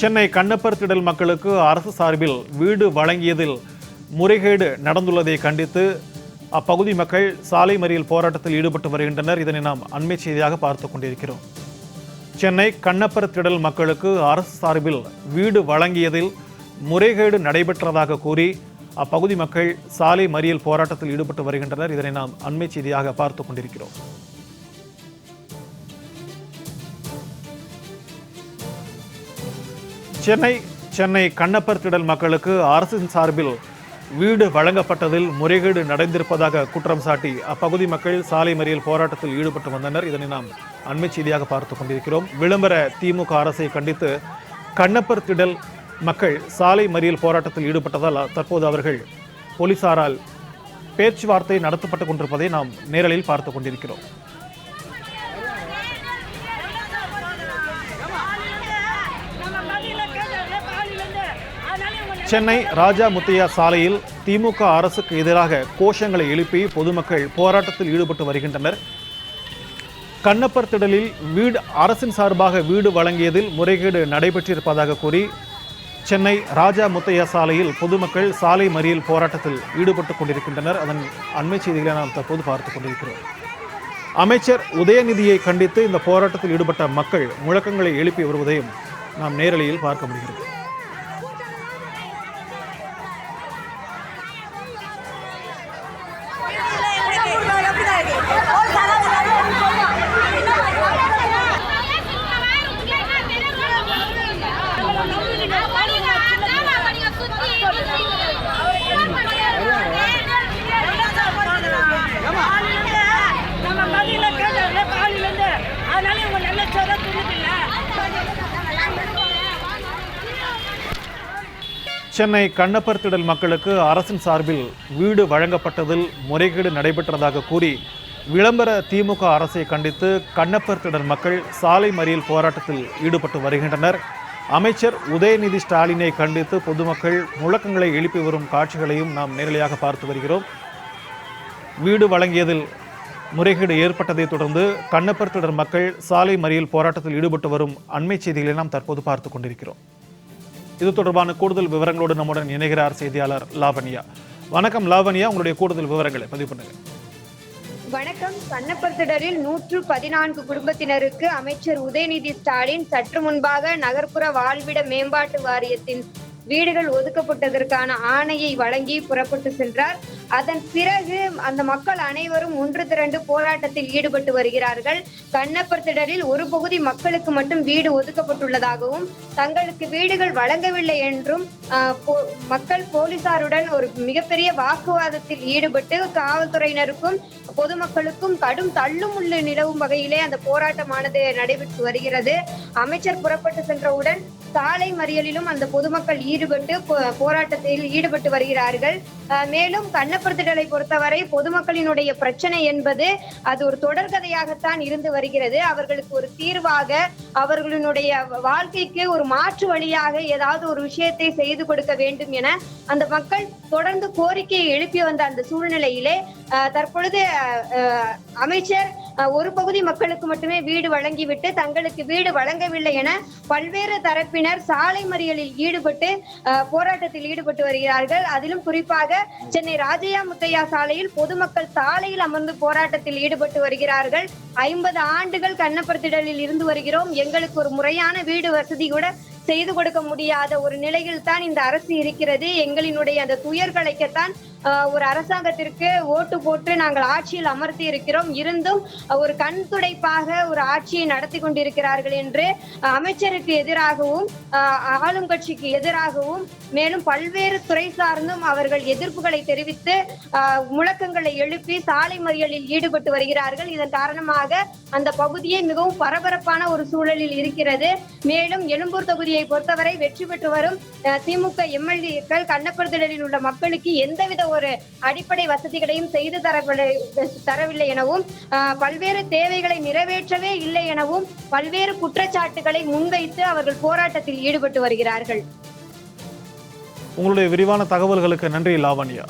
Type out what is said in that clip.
சென்னை கண்ணப்பர் திடல் மக்களுக்கு அரசு சார்பில் வீடு வழங்கியதில் முறைகேடு நடந்துள்ளதை கண்டித்து அப்பகுதி மக்கள் சாலை மறியல் போராட்டத்தில் ஈடுபட்டு வருகின்றனர். இதனை நாம் அண்மை செய்தியாக பார்த்து கொண்டிருக்கிறோம். சென்னை கண்ணப்பர் திடல் மக்களுக்கு அரசு சார்பில் வீடு வழங்கியதில் முறைகேடு நடைபெற்றதாக கூறி அப்பகுதி மக்கள் சாலை மறியல் போராட்டத்தில் ஈடுபட்டு வருகின்றனர். இதனை நாம் அண்மை செய்தியாக பார்த்து கொண்டிருக்கிறோம். சென்னை சென்னை கண்ணப்பர் திடல் மக்களுக்கு அரசின் சார்பில் வீடு வழங்கப்பட்டதில் முறைகேடு நடந்திருப்பதாக குற்றம் சாட்டி அப்பகுதி மக்கள் சாலை மறியல் போராட்டத்தில் ஈடுபட்டு வந்தனர். இதனை நாம் அண்மை செய்தியாக பார்த்து கொண்டிருக்கிறோம். விளம்பர திமுக அரசை கண்டித்து கண்ணப்பர் திடல் மக்கள் சாலை மறியல் போராட்டத்தில் ஈடுபட்டதால் தற்போது அவர்கள் போலீசாரால் பேச்சுவார்த்தை நடத்தப்பட்டு கொண்டிருப்பதை நாம் நேரலில் பார்த்து கொண்டிருக்கிறோம். சென்னை ராஜா முத்தையா சாலையில் திமுக அரசுக்கு எதிராக கோஷங்களை எழுப்பி பொதுமக்கள் போராட்டத்தில் ஈடுபட்டு வருகின்றனர். கண்ணப்பர் திடலில் வீடு அரசின் சார்பாக வீடு வழங்கியதில் முறைகேடு நடைபெற்றிருப்பதாக கூறி சென்னை ராஜா முத்தையா சாலையில் பொதுமக்கள் சாலை மறியல் போராட்டத்தில் ஈடுபட்டு கொண்டிருக்கின்றனர். அதன் அண்மை செய்திகளை நாம் தற்போது பார்த்து கொண்டிருக்கிறோம். அமைச்சர் உதயநிதியை கண்டித்து இந்த போராட்டத்தில் ஈடுபட்ட மக்கள் முழக்கங்களை எழுப்பி வருவதையும் நாம் நேரலையில் பார்க்க முடிகிறது. சென்னை கண்ணப்பர் திடல் மக்களுக்கு அரசின் சார்பில் வீடு வழங்கப்பட்டதில் முறைகேடு நடைபெற்றதாக கூறி விளம்பர திமுக அரசை கண்டித்து கண்ணப்பர் திடர் மக்கள் சாலை மறியல் போராட்டத்தில் ஈடுபட்டு வருகின்றனர். அமைச்சர் உதயநிதி ஸ்டாலினை கண்டித்து பொதுமக்கள் முழக்கங்களை எழுப்பி வரும் காட்சிகளையும் நாம் நேரலையாக பார்த்து வருகிறோம். வீடு வழங்கியதில் முறைகேடு ஏற்பட்டதைத் தொடர்ந்து கண்ணப்பர் திடர் மக்கள் சாலை மறியல் போராட்டத்தில் ஈடுபட்டு வரும் அண்மை செய்திகளை நாம் தற்போது பார்த்து கொண்டிருக்கிறோம். இது தொடர்பான கூடுதல் விவரங்களோடு நம்முடன் இணைகிறார் செய்தியாளர் லாவண்யா. வணக்கம் லாவண்யா உங்களுடைய கூடுதல் விவரங்களை பதிவு பண்ணுங்கள். வணக்கம். கண்ணப்பர்திடரில் நூற்று பதினான்கு குடும்பத்தினருக்கு அமைச்சர் உதயநிதி ஸ்டாலின் சற்று முன்பாக நகர்ப்புற வாழ்விட மேம்பாட்டு வாரியத்தின் வீடுகள் ஒதுக்கப்பட்டதற்கான ஆணையை வழங்கி புறப்பட்டு சென்றார். அதன் பிறகு அந்த மக்கள் அனைவரும் ஒன்று திரண்டு போராட்டத்தில் ஈடுபட்டு வருகிறார்கள். கண்ணப்பர் திடலில் ஒரு பகுதி மக்களுக்கு மட்டும் வீடு ஒதுக்கப்பட்டுள்ளதாகவும் தங்களுக்கு வீடுகள் வழங்கவில்லை என்றும் ஆஹ், போ- மக்கள் போலீசாருடன் ஒரு மிகப்பெரிய வாக்குவாதத்தில் ஈடுபட்டு காவல்துறையினருக்கும் பொதுமக்களுக்கும் கடும் தள்ளுமுள்ளு நிலவும் வகையிலே அந்த போராட்டமானது நடைபெற்று வருகிறது. அமைச்சர் புறப்பட்டு சென்றவுடன் சாலை மறியலிலும் அந்த பொதுமக்கள் ஈடுபட்டு போ- போராட்டத்தில் ஈடுபட்டு வருகிறார்கள். மேலும் கண்ணப்பர்திடலை பொறுத்தவரை பொதுமக்களினுடைய பிரச்சனை என்பது அது ஒரு தொடர்கதையாகத்தான் இருந்து வருகிறது. அவர்களுக்கு ஒரு தீர்வாக அவர்களினுடைய வாழ்க்கைக்கு ஒரு மாற்று வழியாக ஏதாவது ஒரு விஷயத்தை செய்து கொடுக்க வேண்டும் என அந்த மக்கள் தொடர்ந்து கோரிக்கையை எழுப்பி வந்த அந்த சூழ்நிலையிலே தற்பொழுது ஆஹ், அமைச்சர் ஒரு பகுதி மக்களுக்கு மட்டுமே வீடு வழங்கிவிட்டு தங்களுக்கு வீடு வழங்கவில்லை என பல்வேறு தரப்பினர் சாலை மறியலில் ஈடுபட்டு போராட்டத்தில் ஈடுபட்டு வருகிறார்கள். அதிலும் குறிப்பாக சென்னை ராஜையா முத்தையா சாலையில் பொதுமக்கள் சாலையில் அமர்ந்து போராட்டத்தில் ஈடுபட்டு வருகிறார்கள். ஐம்பது ஆண்டுகள் கண்ணப்பர்த்திடலில் இருந்து வருகிறோம். எங்களுக்கு ஒரு முறையான வீடு வசதி கூட செய்து கொடுக்க முடியாத ஒரு நிலையில் தான் இந்த அரசு இருக்கிறது. எங்களினுடைய அந்த துயர் கலைக்கத்தான் ஒரு அரசாங்கத்திற்கு ஓட்டு போட்டு நாங்கள் ஆட்சியில் அமர்த்தி இருக்கிறோம். இருந்தும் ஒரு கண் துடைப்பாக ஒரு ஆட்சியை நடத்தி கொண்டிருக்கிறார்கள் என்று அமைச்சருக்கு எதிராகவும் ஆஹ், ஆளும் கட்சிக்கு எதிராகவும் மேலும் பல்வேறு துறை சார்ந்தும் அவர்கள் எதிர்ப்புகளை தெரிவித்து ஆஹ், முழக்கங்களை எழுப்பி சாலை மறியலில் ஈடுபட்டு வருகிறார்கள். இதன் காரணமாக அந்த பகுதியே மிகவும் பரபரப்பான ஒரு சூழலில் இருக்கிறது. மேலும் எழும்பூர் தொகுதியை பொறுத்தவரை வெற்றி பெற்று வரும் திமுக எம்எல்ஏக்கள் கண்ணப்பர்திடலில் உள்ள மக்களுக்கு எந்தவித ஒரு அடிப்படை வசதிகளையும் செய்து தரவில்லை தரவில்லை எனவும் பல்வேறு தேவைகளை நிறைவேற்றவே இல்லை எனவும் பல்வேறு குற்றச்சாட்டுகளை முன்வைத்து அவர்கள் போராட்டத்தில் ஈடுபட்டு வருகிறார்கள். உங்களுடைய விரிவான தகவல்களுக்கு நன்றி லாவண்யா.